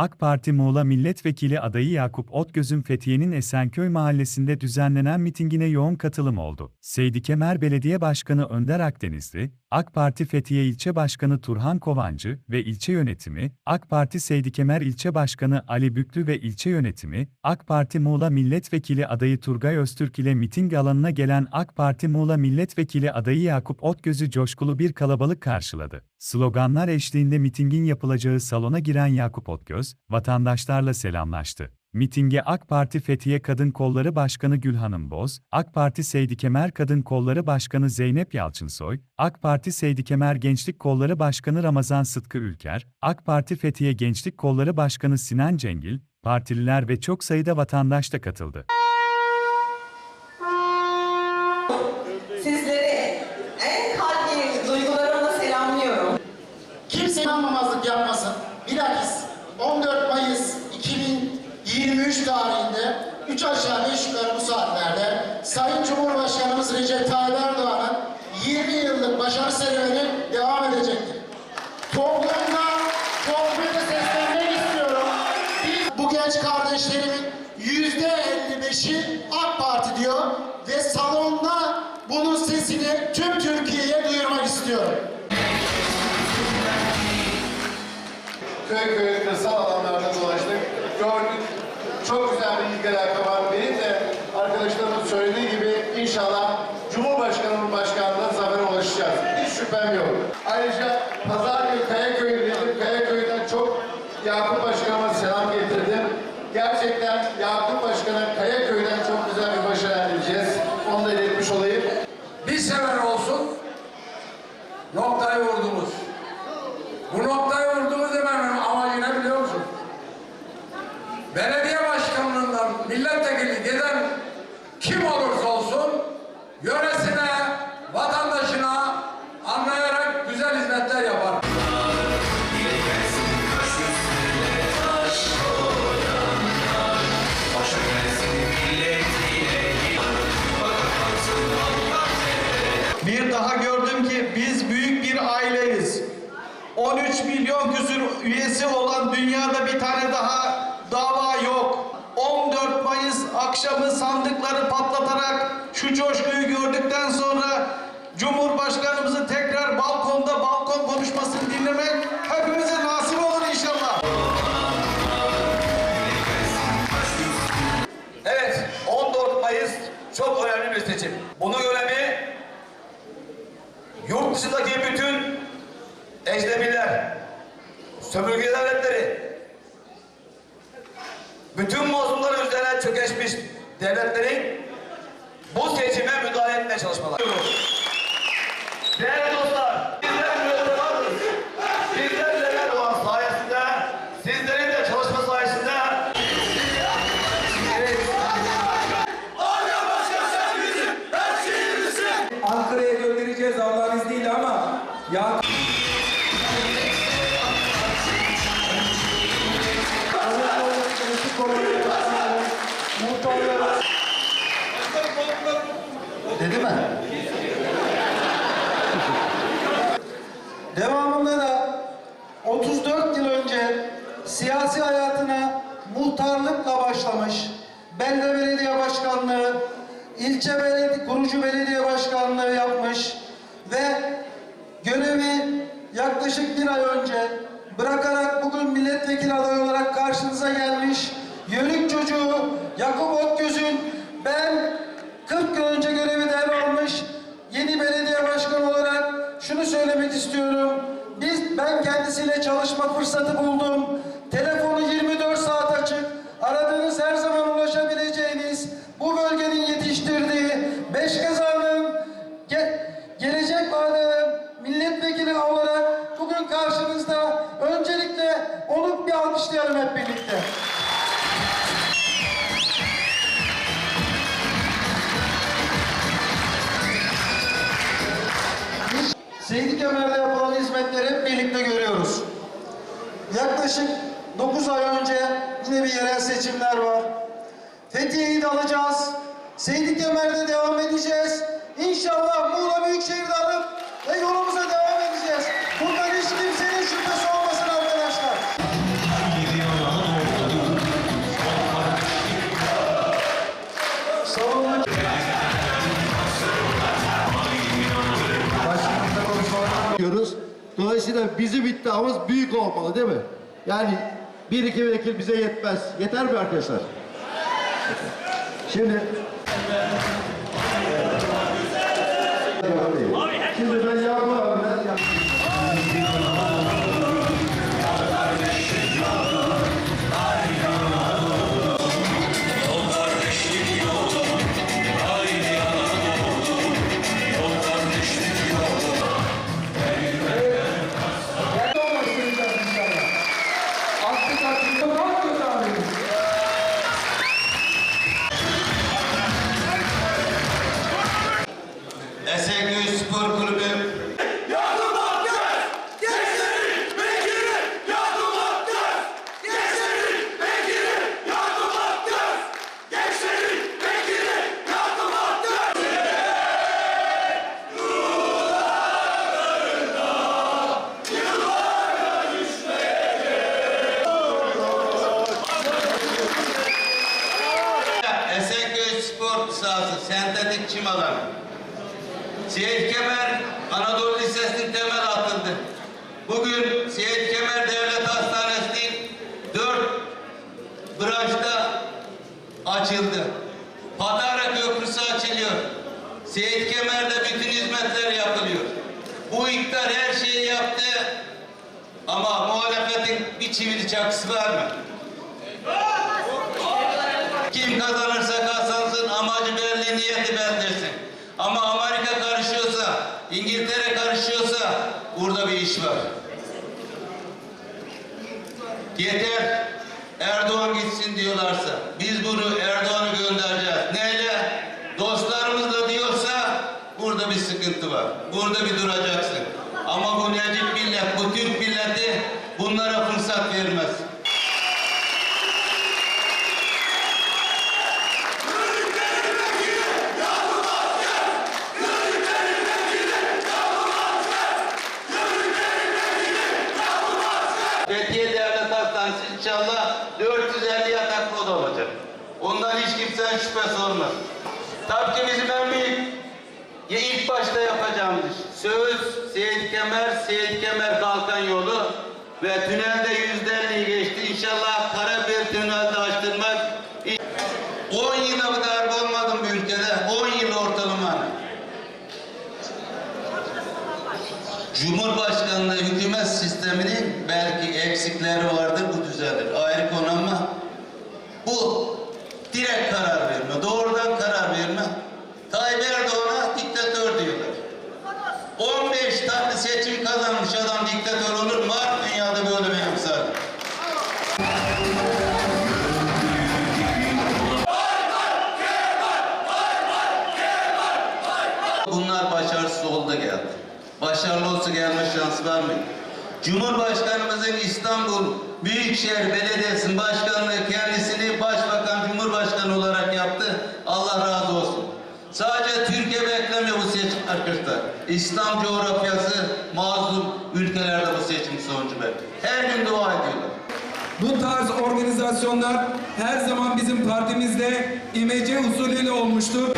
AK Parti Muğla Milletvekili adayı Yakup Otgöz'ün Fethiye'nin Esenköy mahallesinde düzenlenen mitingine yoğun katılım oldu. Seydi Kemer Belediye Başkanı Önder Akdenizli, AK Parti Fethiye İlçe Başkanı Turhan Kovancı ve ilçe yönetimi, AK Parti Seydi Kemer İlçe Başkanı Ali Büklü ve ilçe yönetimi, AK Parti Muğla Milletvekili adayı Turgay Öztürk ile miting alanına gelen AK Parti Muğla Milletvekili adayı Yakup Otgöz'ü coşkulu bir kalabalık karşıladı. Sloganlar eşliğinde mitingin yapılacağı salona giren Yakup Otgöz, vatandaşlarla selamlaştı. Mitinge AK Parti Fethiye Kadın Kolları Başkanı Gülhanım Boz, AK Parti Seydi Kemer Kadın Kolları Başkanı Zeynep Yalçınsoy, AK Parti Seydi Kemer Gençlik Kolları Başkanı Ramazan Sıtkı Ülker, AK Parti Fethiye Gençlik Kolları Başkanı Sinan Cengil, partililer ve çok sayıda vatandaş da katıldı. Sizleri tarihinde 3 aşağı 5 yukarı bu saatlerde Sayın Cumhurbaşkanımız Recep Tayyip Erdoğan'ın 20 yıllık başarı serüveni devam edecektir. Toplumda, toplumda seslenmek istiyorum. Biz bu genç kardeşlerimin yüzde 55'i AK Parti diyor ve salonda bunun sesini tüm Türkiye'ye duyurmak istiyorum. köy köy kırsal alanlarda dolaştık. Gördük. Çok güzel bir ilgi alaka var. Benim de arkadaşlarımın söylediği gibi inşallah Cumhurbaşkanı'nın başkanlığına zafere ulaşacağız. Hiç şüphem yok. Ayrıca pazar dünyada bir tane daha dava yok. 14 Mayıs akşamı sandıkları patlatarak şu coşkuyu gördükten sonra Cumhurbaşkanımızı tekrar balkonda balkon konuşmasını dinlemek hepimize nasip olur inşallah. Evet, 14 Mayıs çok önemli bir seçim. Bunun önemi yurt dışındaki bütün ecnebiler, sömürge devletleri, bütün mazlumların üzerine çökeşmiş devletlerin bu seçime müdahale etmeye çalışmaları. Değerli Dedi mi? Devamında da 34 yıl önce siyasi hayatına muhtarlıkla başlamış, belde belediye başkanlığı, ilçe belediye, kurucu belediye başkanlığı yapmış ve görevi yaklaşık bir ay önce bırakarak bugün milletvekili adayı olarak karşınıza gelmiş yörük çocuğu Yakup Otgöz'ün ben 40 yıl önce görevi devralmış yeni belediye başkanı olarak şunu söylemek istiyorum. Biz ben kendisiyle çalışma fırsatı buldum. Telefonu 24 saat açık. Aradığınız her zaman ulaşabileceğiniz bu bölgenin yetiştirdiği beş kazanın ge- gelecek vadede milletvekili olarak bugün karşınızda öncelikle onu bir alkışlayalım hep birlikte. Seydi Kemer'de yapılan hizmetleri hep birlikte görüyoruz. Yaklaşık 9 ay önce yine bir yerel seçimler var. Fethiye'yi de alacağız. Seydi Kemer'de devam edeceğiz. İnşallah Muğla Büyükşehir'de alıp ve yolumuza Dolayısıyla bizim iddiamız büyük olmalı değil mi? Yani bir iki vekil bize yetmez. Yeter mi arkadaşlar? Şimdi Şimdi ben Seyit Kemer Anadolu Lisesi'nin temel atıldı. Bugün Seyit Kemer Devlet Hastanesi'nin dört branşta açıldı. Patara Köprüsü açılıyor. Seyit Kemer'de bütün hizmetler yapılıyor. Bu iktidar her şeyi yaptı. Ama muhalefetin bir çivili çakısı var mı? Kim kazanırsa kazansın, amacı belli, niyeti bellisin. Ama burada bir iş var. Yeter, Erdoğan gitsin diyorlarsa, biz bunu Erdoğan'ı göndereceğiz. Neyle? Dostlarımızla diyorsa burada bir sıkıntı var. Burada bir duracaksın. Ama bu Necip millet, bu Türk milleti bunlara fırsat vermez. Hastanesi inşallah 450 yataklı oda olacak. Ondan hiç kimsenin şüphesi olmaz. Tabii ki bizim en büyük ya ilk başta yapacağımız iş. Söğüt, Seyit Kemer, Seyit Kemer Kalkan yolu ve tünelde yüzde geçti. İnşallah kara bir tünelde açtırmak. 10 yıla bir darbe olmadım bu ülkede. 10 yıl ortalama. Cumhurbaşkanlığı hükümet sisteminin belki eksikleri vardır, bu düzelir. Ayrı konu ama bu direkt karar verme, doğrudan karar verme. Tayyip Erdoğan'a diktatör diyorlar. 15 tane seçim kazanmış adam diktatör olur mu? Dünyada böyle bir emsal. Bunlar başarısız oldu geldi. Başarılı olsa gelme şansı var mı? Cumhurbaşkanımızın İstanbul Büyükşehir Belediyesi'nin başkanlığı kendisini başbakan cumhurbaşkanı olarak yaptı. Allah razı olsun. Sadece Türkiye beklemiyor bu seçim arkadaşlar. İslam coğrafyası mazlum ülkelerde bu seçim sonucu bekliyor. Her gün dua ediyorlar. Bu tarz organizasyonlar her zaman bizim partimizde imece usulüyle olmuştur.